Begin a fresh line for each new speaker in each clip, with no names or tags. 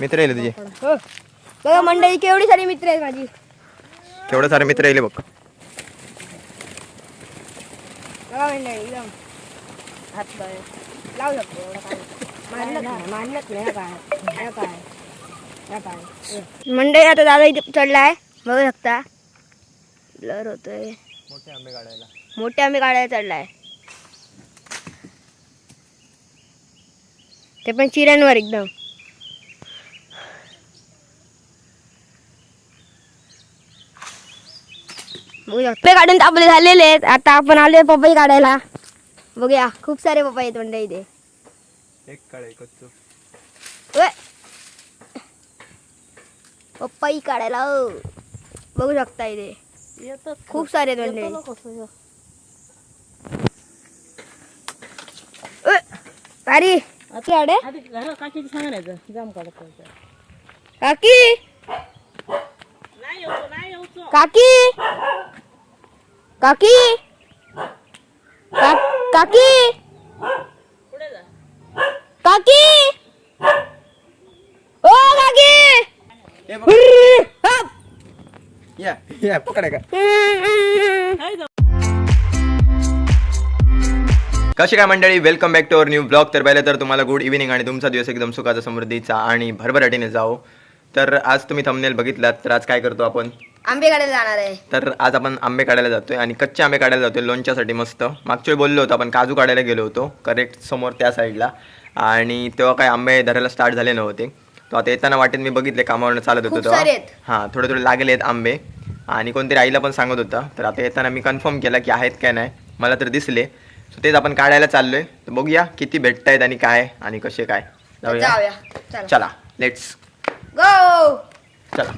मित्र येईल तुझे.
हो. बघा मंडळी केवढी सारी मित्र आहेत माझी?
केवढं सारे मित्र येईल बघ.
बघा मंडळी हात लावू शकतो एवढं काय? नाही नाही हा हा हा मंडळी आता दादा इथे चढलाय. बघू शकता. ब्लर होतोय.
मोठे आंबे काढायला.
मोठे आम्ही काढायला चढलाय. ते पण चिऱ्यांवर एकदम. पपई काढून तर आपले झालेले आहेत. आता आपण आलोय पपई काढायला. बघूया खूप सारे पपई आहेत म्हणजे इथे.
एक काढाय कच्चो.
ओय. पपई काढायला ओ. बघू शकता इथे. खूप सारे आहेत म्हणजे ओय. भारी काढे
आधी घरा काकीची सांगायचं जाम काढत होतं.
काकी. काकी? काकी? का- काकी?
पुढे जा
काकी? ओ काकी! हप.
या या पकडा का?
नाही जाऊ.
कशी काय मंडळी? Welcome back to our new blog तर पहिले तर तुम्हाला गुड इव्हिनिंग आणि तुमचा दिवस एकदम सुखाचा समृद्धीचा आणि भरभराटीने जाओ. तर आज तुम्ही थंबनेल बघितलात तर आज काय करतो आपण?
आंबे काढायला जाणार आहे.
तर आज आपण आंबे काढायला जातोय आणि कच्चे आंबे काढायला जातोय लोणच्यासाठी मस्त. मागच्या वेळी बोललो होतो आपण काजू काढायला गेलो होतो करेक्ट समोर त्या साईडला आणि तेव्हा काय आंबे धरायला स्टार्ट झाले नव्हते. तो आता येताना वाटेत मी बघितले कामावरनं चालत होतो
खूप
तेव्हा.
सारे आहेत.
हां थोडे थोडे लागले आहेत आंबे. आणि कोणतरी आईला पण सांगत होता. तर आता येताना मी कन्फर्म केला की आहेत काय नाही. मला तर दिसले. सो तेच आपण काढायला चाललोय. तर बघूया किती भेटत आहेत आणि काय आणि कसे काय. जाऊया.
जाऊया. चला.
चला लेट्स
गो
चला.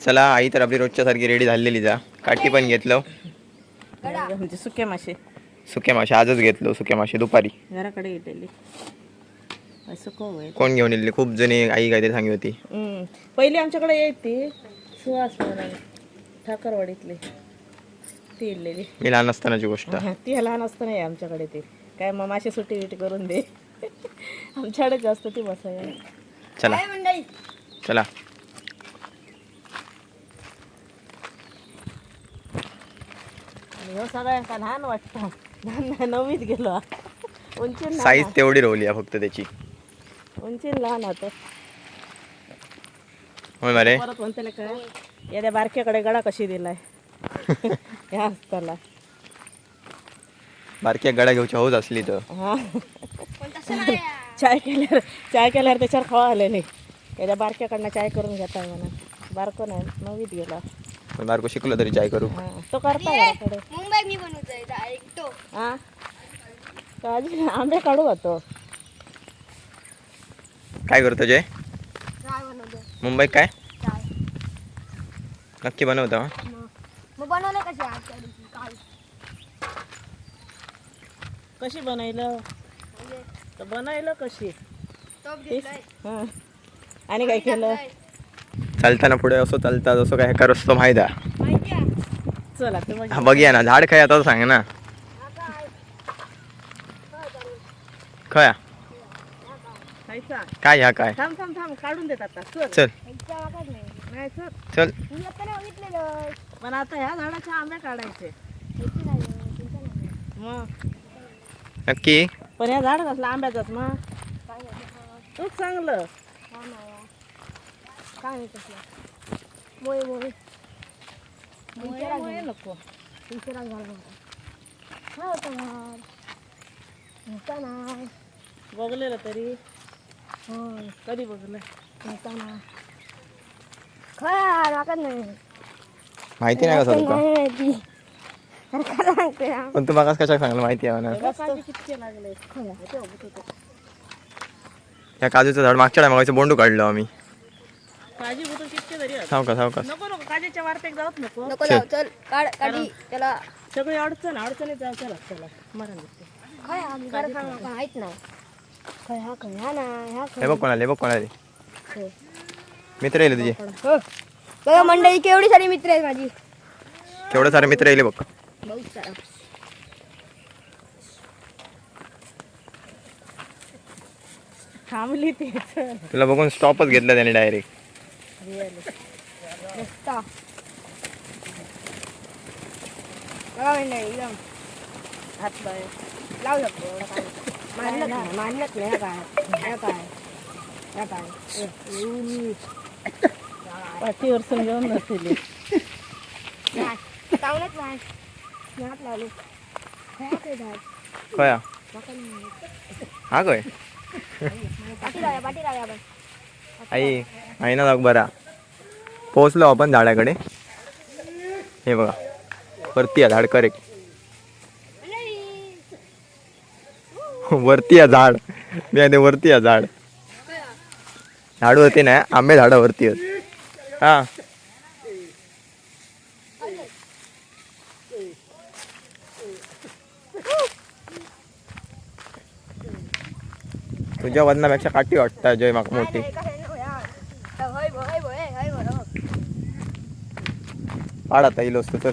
चला आई तर आपली रोजच्या सारखी रेडी झालेली जा. काठी पण घेतलं.
म्हणजे सुके मासे.
सुके मासे आजच घेतलो सुके मासे दुपारी.
घराकडे येतेली. सुको होय
कोण घेऊन येतली खूप जणी आई काहीतरी सांगी होती.
हम्म. पहिली आमच्याकडे येते सुहास म्हणून आहे. ठाकरवाडीतली. ती इडलेली
मी लहान असतानाची गोष्ट.
ती लहान असताना आहे आमच्याकडे ते. काय मग मासे सुट्टी करून दे. आमच्याकडे जास्त ती बसायला
चला. चला.
ह्यो सगळ्यांका लहान वाटतं. लहान नववीत गेलो. उंची
साईज तेवढी रोवली आहे फक्त त्याची.
उंची लहान होतं.
होय मारे.
परत म्हणते काय? या बारक्याकडे गळा कशी दिलाय? ह्या असताना
बारक्या गड्या घेऊची हौस असली तर.
हा. चाय केल्यावर चाय केल्यावर त्याच्यावर खवा आलेले याच्या बारक्याकडनं चाय करून घेताय म्हणा बारको नाही नवीत गेला.
पण बारको शिकलो तरी चाय करू.
हा तो करता घराकडे
मुंबईत मी बनवतोय ऐकतो.
हा? तो अजून आंबे काढू होतो
काय करतो जय?
काय बनवतोय
मुंबईत काय?
काय
नक्की बनवतो हा?
मग बनवलं दिवशी? काल
कशी बनायलं
म्हणजे
तर बनायलं कशी
टॉप
तेच
घेतलाय.
हा. आणि काय केलं?
चालताना पुढे असं चालता जसं काय कर असतो माहिती
चला ते मग
बघूया ना झाड काय आता सांग ना. खया काय ह्या काय?
थांब थांब थांब काढून देत आता. चल.
चल.
नाही.
चल.
चल.
मी आता नाही बघितलेलं.
पण आता ह्या झाडाचे आंबे काढायचे. मग?
नक्की?
पण ह्या झाड कसला आंब्याचाच मग. तूच चांगलं.
काय नाही मोय मोय
नको
होतं नाही
बघलेलं तरी. कधी बघलं?
होता ना खरं वाटत नाही.
माहिती नाही का पण तू मागास कशा सांगलं माहिती आहे म्हणा. त्या काजूचं झाड मागच्या टायमाचं बोंडू काढलो आम्ही.
काजी बुतू कितके तरी आहेत.
सावका सावकास
नको नको काजीच्या वारपेक जाऊच नको.
नको जाऊ चल काढ काढी त्याला.
सगळी अडचण अडचणीत जाऊ चला चला. मरण दिसते
काय आम्ही? खरं सांग नका माहीत नाही खय हा खय हा ना ह्या
हे बघ कोणाला बघ कोणाला मित्र येईल तुझे.
हो. बघा मंडळी केवढी सारी मित्र आहेत माझी.
केवढं सारे मित्र येईल बघ.
बहुत सारा
थांबली ती.
तुला बघून स्टॉपच घेतला त्याने डायरेक्ट
रस्ता. मंडळी एकदम
हात बाय
लावू शकतो एवढं काय? मानलंच नाही मानलंच नाही काय? काय? काय? ए,
पाठीवर समजावून नसतील
नाही चावलंच नाही. मी हात लावले काय ते झाड
कया हा काय
पाठी लावूया पाठी लावूया आपण
आई ना बरा पोहोचलो आपण झाडाकडे हे बघा वरती आहे झाड करेक्ट वरती आहे झाड मी आहे ते वरती आहे झाड झाडवरती नाही आंबे झाडावरती आहेत हा तुझ्या वजनापेक्षा काठी वाटतं जय माका मोठी. पाड आता येईल असतो तर.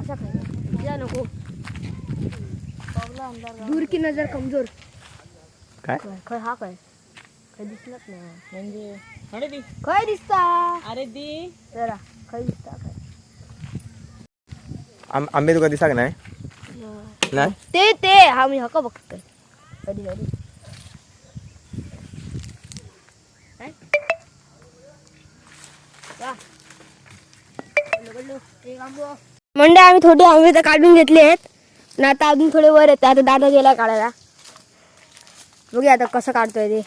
असा काय या नको. दूर की नजर कमजोर.
काय?
खय हा काय? खय दिसलंच नाही
म्हणजे? अरे दी.
खय दिसता.
अरे दी.
जरा. खय दिसता काय
आम आंबे तुका दिसाक नाही नाही?
ते ते. हा मी हका बघतोय. कधी कधी काय? वा. गल्लू, गल्लू. एक आंबो. म्हणजे आम्ही थोडे आंबे तर काढून घेतले आहेत. आता अजून थोडे वर येते आता दादा गेला काढायला. बघूया आता कसं काढतोय ते.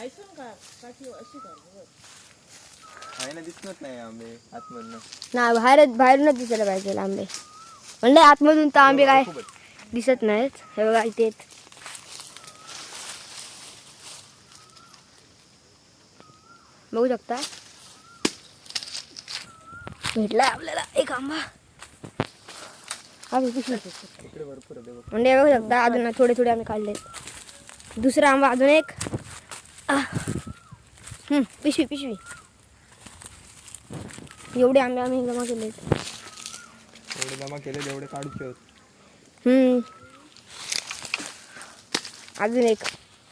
ऐसून का काठी अशी का
दिसत नाही आंबे आतमधनं.
नाही बाहेर बाहेरूनच दिसायला पाहिजे आंबे. म्हणजे आतमधून तर आंबे काय दिसत नाहीत. हे बघा इथे. बघू शकता? भेटलाय आपल्याला. एक आंबा हा म्हणजे बघू शकता अजून थोडे थोडे आम्ही काढले. दुसरा आंबा अजून एक. पिशवी पिशवी. एवढे आंबे आम्ही जमा केले.
एवढे जमा केले तेवढे काढूचे होत
हम्म. अजून एक.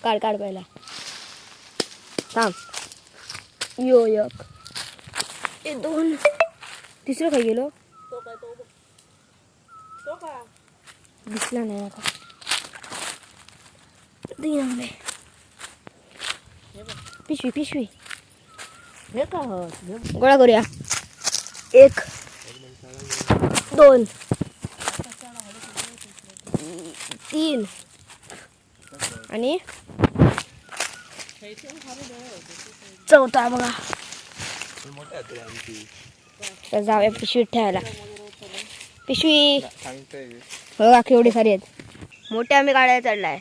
काढ काढ पहिला. थांब. यो एक दोन. तिसरं काय गेलो.
तो काय तो तो का?
दिसला नाही आता. तीन आंबे पिशवी पिशवी.
हे का
गोळा करूया. एक दोन तीन. आणि चौथा आहे बघा तर जाऊया पिशवीत ठेवायला. पिशवी
सांगतोय
बघा केवढी सारी आहेत. मोठे आम्ही काढायला चढलाय.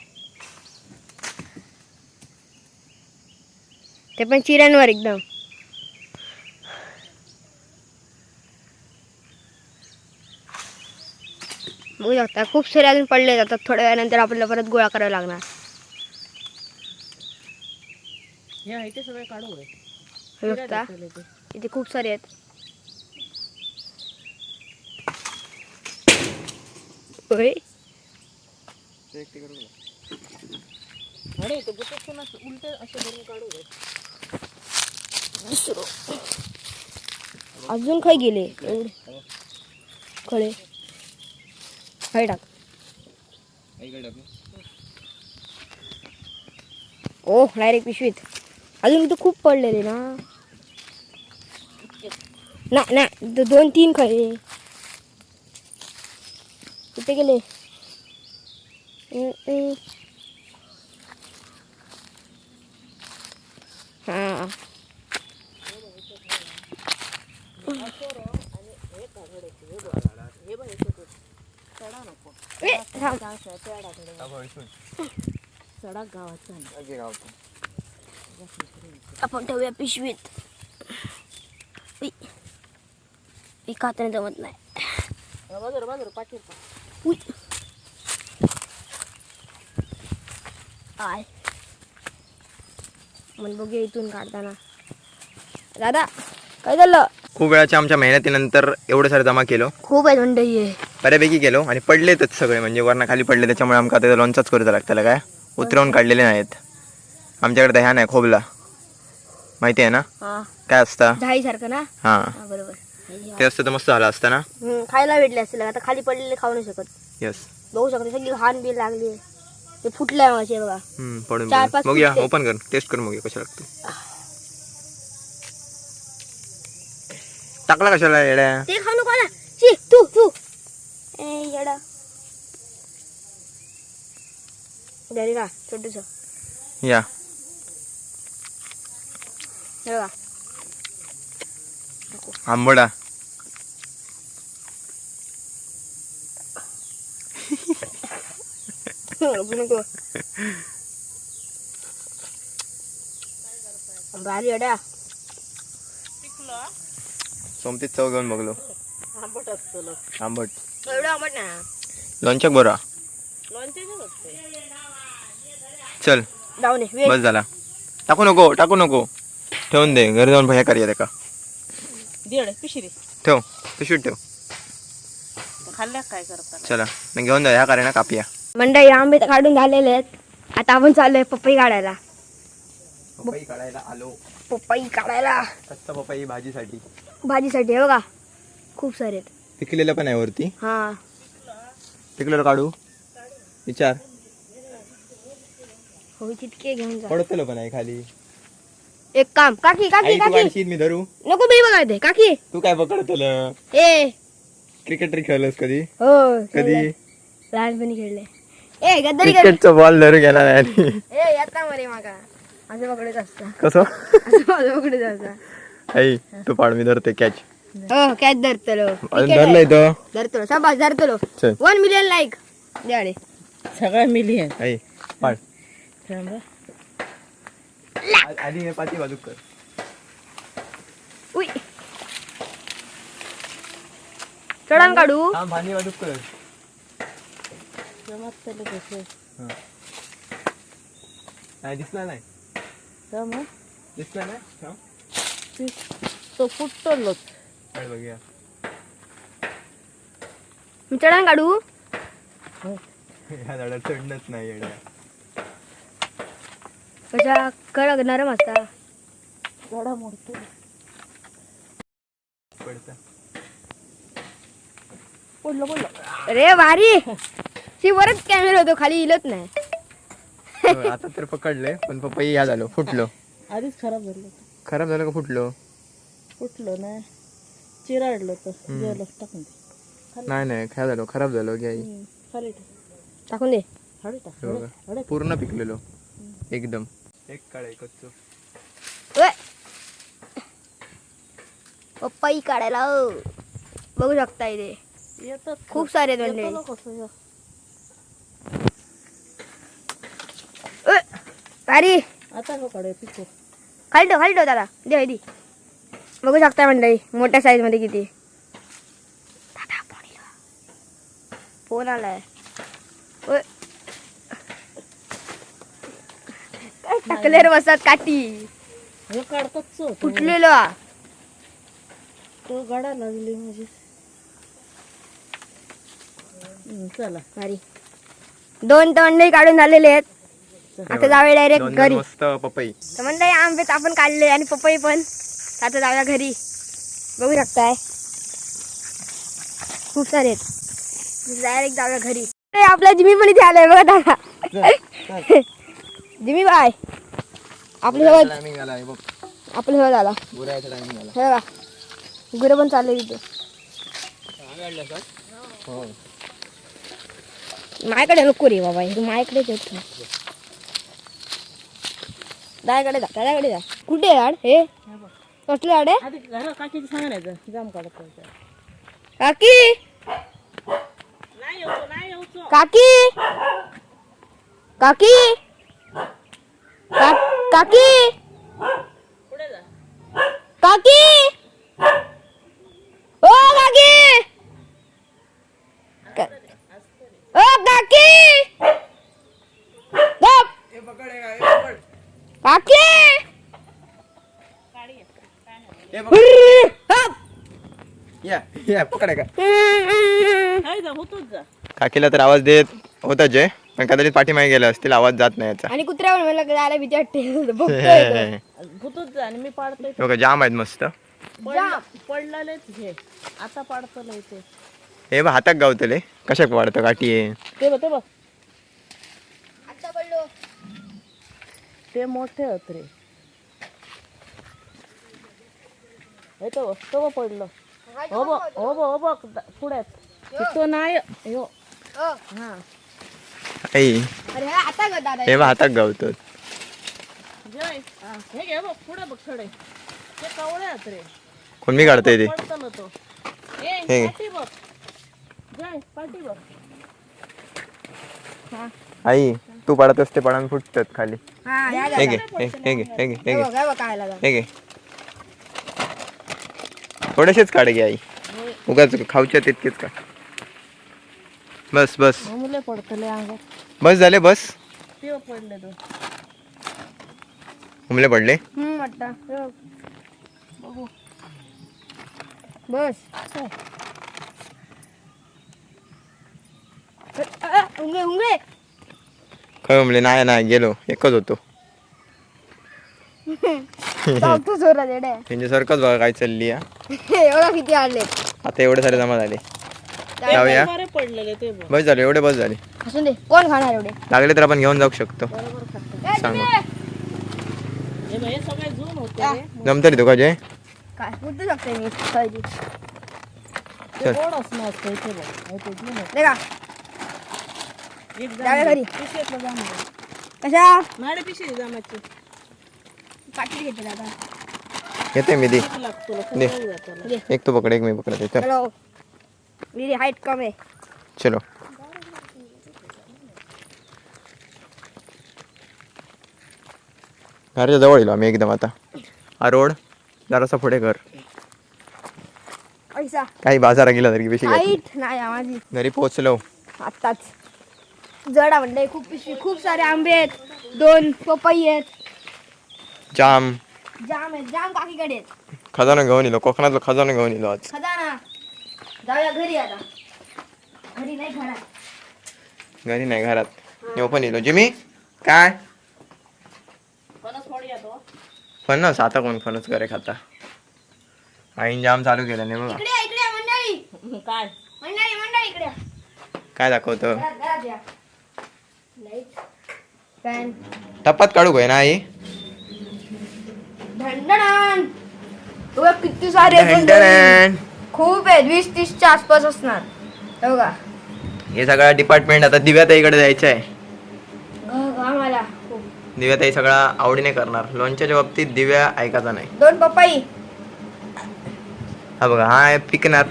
ते पण चिऱ्यांवर एकदम. बघू शकता खूप सारे अजून पडले जातात थोड्या वेळानंतर आपल्याला परत गोळा करावा लागणार.
हे.
हे बघता. इथे खूप सारे आहेत. होय.
अरे ते गुटत पण असं उलटे असे भरून काढू होय.
दुसरं अजून खाय गेले? एवढे. खळे. खाय टाक. ओ डायरेक्ट पिशवीत. अजून इथं खूप पडलेले ना. ना दोन तीन खळे. कुठे गेले. हा.
चढा गावाचा नाही.
आपण ठेवूया पिशवीत. हाताने जमत नाही.
का
उई. आय मग बघूया इथून काढताना दादा काय झालं
खूप वेळाच्या आमच्या मेहनतीनंतर एवढे सारे जमा केलो.
खूप आहे आहे.
बऱ्यापैकी केलो आणि पडलेतच सगळे म्हणजे वरना खाली पडले त्याच्यामुळे आमका आता लोणचाच करूचा लागताला काय? उतरवून काढलेले नाहीत. आमच्याकडे ह्या नाही खोबला. माहिती आहे ना? काय असतं?
सारखं ना?
हा
बरोबर.
ते असतं तर मस्त झालं असतं ना?
हम्म, खायला भेटले असतील आता खाली पडलेले खाऊ नाही शकत.
येस
बघू शकतो सगळी घाण बिल लागली. ते फुटलंय माझे बघा.
पडून
चार. पाच
बघूया
फुटते.
ओपन कर. टेस्ट कर बघूया कशा लागतो टाकला कशाला येड्या?
ते खाऊ नको ना. ची तू तू. ए येडा. घरी का छोटूस.
या.
बघा.
आंबोडा.
भारी येडा
सोमतीत चव घेऊन बघलो.
आंबट असतो.
आंबट.
एवढा आंबट ना
लोणच्याक बरा. चल. बस झाला. टाकू नको टाकू नको. ठेवून दे घरी जाऊन भया करूया का
दीड
ठेव पिशवीत ठेव.
खाल्ल्या काय करतात
चला मग घेऊन जा ह्या करे ना कापिया.
मंडळी आंबे तर काढून झालेले आहेत. आता आपण चाललोय पपई काढायला.
पपई काढायला आलो.
पपई काढायला.
कच्चा पपई भाजीसाठी.
भाजीसाठी हे बघा खूप सारे आहेत.
पिकलेलं पण आहे वरती.
हा.
पिकलेलं काढू. विचार.
हो तितके घेऊन जा.
पडतलं पण आहे खाली.
एक काम काकी काकी
आई तू
काकी.
मी धरू.
नको मी बघायते काकी.
तू काय पकडतलं
ए.
क्रिकेट खेळलंस कधी?
हो
कधी?
खेळलंय. लहानपणी खेळले ए गद्दारी कर.
क्रिकेटचा बॉल धरू गेला नाही
ए येता मरे माका असं पकडत असता.
कसं?
असं माझं पकडत असता.
आई तू पाड मी धरते कॅच
हो काय धरतलो.
अजून धरलंय तो
धरतलो शाबास धरतलो.
चल.
वन मिलियन लाईक द्याडे
सगळं मिलियन
आई पाड.
थांबा.
आधी हे पाठी बाजू कर.
उई. चढण काढू.
हा भांडी बाजू कर.
जमात त्याला कसं
नाही दिसला नाही. दिसला नाही? हा?
ती- तो फुटतोच.
काढ बघूया
मी चढण काढू.
ह्या झाडात चढणंच नाही येड्या
कशा कडक नरम असता
झाडा मोडतो. पडलं पडलं
अरे भारी शी वरच कॅमेरा होतो खाली इलत नाही.
आता तर पकडले पण पपई ह्या झालो फुटलो.
आधीच खराब झालं
खराब झालं का फुटलो?
फुटलं नाही. चिराडलं तर गेलं टाकून दे.
नाही नाही काय झालो खराब झालो आई.
हम्म, खाली.
टाकून दे.
हळू टाक.
हे
हळू-
बघा.
हळू.
पूर्ण पिकलेलो एकदम. एक काळ कच्चो
ओय. पप्पाई काढायला ओ. बघू शकता इथे
येतात
खूप सारे आहेत
येतं
मंडळी
ना कसं या.
ओय. भारी
आता हो काढूया पिको
खाली ठेव खाली ठेव दादा दे दी बघू शकता मंडळी मोठ्या साईजमध्ये किती दादा. फोन आलाय ओय. काय टाकलेर बसतात काठी.
हे काढतात चो
फुटलेलो.
तो गाडा लागली माझी हम्म, चला.
भारी. दोन तंडे काढून झालेले आहेत. आता जाऊया डायरेक्ट
दोन
घरी.
मस्त पपई.
तर आंबे तर आपण काढले आणि पपई पण. आता जाऊया घरी. बघू शकताय. खूप सारे आहेत. डायरेक्ट जाऊया घरी. आपला जिमी पण इथे आलाय बघा दादा. जिमी बाय. आपलं सगळं
टायमिंग आला बघ.
आपलं सगळं झाला.
गुरायचा टायमिंग आला
हे बघा. गुरं पण चालले तिथे.
हो.
माझ्याकडे नको रे बाबा हे माझ्याकडेच येत जा दादाकडे जा. कुठे आहे झाड हे? कसलं झाड आहे?
आधी घरा काकीची सांगायचं जाम काढत होत्या.
काकी?
नाही येऊ नाही येऊ चो.
काकी? काकी? का- काकी! काकी! ओ काकी! ओ काकी. काकी.
या पकडा का काकीला तर आवाज देत होता जय पण कदाचित पाठीमागे गेले असतील आवाज जात नाही याचा.
आणि कुत्र्यावर मला जायला भीती वाटते. बघतोय तो.
भूतच आणि मी पाडतोय
बघा जाम आहेत मस्त.
पडलं- पडलेलेच हे. आता पाडतो ते.
हे बघ हातात गावतले कशाक वाढतं काठी आहे
ते बघ ते बघ.
आता पडलो.
ते मोठे होत रे. हे तो तो बघ पडलं. हो बघ हो बघ हो बघ. द- पुढ्यात तो नाही यो.
हो.
हा.
आई
अरे हा आता ग दादा.
हे बघ हातात गावतो
जय. हे घे बघ पुढे बघ थोडे ते कवळे आहेत रे.
कोण मी काढतोय ते? हे.
पाठी बघ. जय पाठी बघ.
आई तू पडत असते पडान फुटतात खाली.
हा
हे. घे. हे घे थोडेसेच काढ घे आई. उगाच खाऊच्या तितकेच काढ. बस बस.
मुले पडतले अंगात.
बस झाले बस.
ते बघ पडले तो
उमले पडले?
हम्म वाटतं बघ. बघू. बस. उंगळे
खय उमले नाही नाही गेलो. एकच होतो.
चावतो जोरात येडे
त्यांच्या सारखंच बघा काय चालली
हे किती आणले?
आता एवढे सारे जमा झाले. जाऊया.
बरे पडलेले ते बघ.
बस झाले एवढे बस झाले.
असून दे कोण खाणार एवढे?
लागले तर आपण घेऊन जाऊ शकतो. सांगू
हे बघ हे सगळे झूम होते. रे
जमतरी तो का जय
काय शकते मी
ते गोड असणार असतं इथे बघ. हे ते झूम होते.
दे का?
एक
जाऊया घरी.
पिशवीतलं जाम
कशा?
नाडे पिशवी जामाची
पाठी घेते दादा.
येते मी दे.
एक लागतो तुला
दे.
खूप वेळ जातो
घे
एक तू पकड एक मी पकडते. चल.
मेरी हाइट कम है।
चलो। घराच्या जवळ येलो आम्ही एकदम आता। हा रोड। जरासा पुढे घर।
पैसा
काही बाजारा गेला तरी बेशी घ्यायची.
हाईट नाही माझी
घरी पोहोचलो.
आत्ताच. जडा म्हणले खूप पिशवी खूप सारे आंबे आहेत. दोन पपई आहेत.
जाम.
जाम आहेत. जाम काकीकडे आहेत.
खजाना घेऊन येलो कोकणातलं खजाना घेऊन येलो आज.
खजाना जाऊया घरी आता. घरी नाही घरात.
घरी नाही घरात. येऊ पण येलो जिमी काय?
फोड येतो
फणस? आता कोण फणस करे खाता? आईन जाम चालू केलं नाही बघा.
इकडे या, इकडे या, मंडळी.
काय?
मंडळी मंडळी इकडे या.
काय दाखवतं?
घरात घरात या. लाइट फॅन
टप्पात काढू काय ना आई
किती सारे. खूप आहेत वीस तीसच्या आसपास असणार. हे बघा.
हे सगळा डिपार्टमेंट आता दिव्याताईकडे जायचं आहे
आम्हाला.
दिव्याताई सगळा आवडीने करणार. लोणच्याच्या बाबतीत दिव्या ऐकायचा नाही.
दोन पपई
हा बघा हा आहे पिकणार.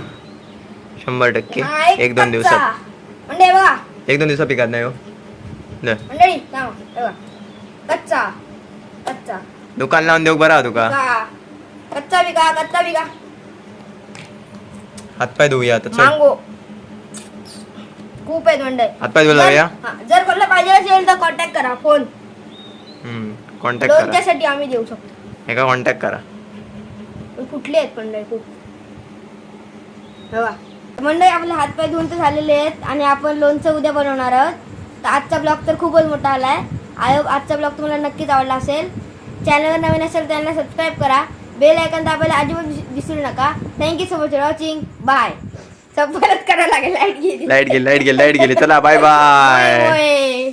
शंभर टक्के.
हा,
एक दोन
कच्चा.
दिवसात.
मंडळी बघा.
एक दोन दिवसात पिकत नाही हो. ल.
मंडळी थांबा, हे बघा. कच्चा. कच्चा.
दुकान लावून देऊ बरा तुका.
का कच्चा बिका कच्चा बिका
हातपाय धुऊया आता चल.
मांगो. खूप आहेत मंडळी
हातपाय धुवून जाऊया
हा, जर कोणाला पाहिजे असेल तर कॉन्टॅक्ट करा फोन
कॉन्टॅक्ट करा.
लोणच्यासाठी आम्ही देऊ शकतो.
एका कॉन्टॅक्ट करा.
पण कुठले आहेत मंडळी खूप. हे बघा. मंडळी आपले हातपाय धुवून तर झालेले आहेत आणि आपण लोणचं उद्या बनवणार आहोत. तर आजचा ब्लॉग तर खूपच मोठा आला आहे आय आजचा ब्लॉग तुम्हाला नक्कीच आवडला असेल. चॅनलवर नवीन असेल तर त्यांना सबस्क्राईब करा. बेल आयकन दाबायला अजिबात विस- विसरू नका. Thank you so much for watching bye सब परत करायला लागेल. लाइट गेली.
लाइट गेली लाइट गेली लाइट गेली. चला बाय बाय.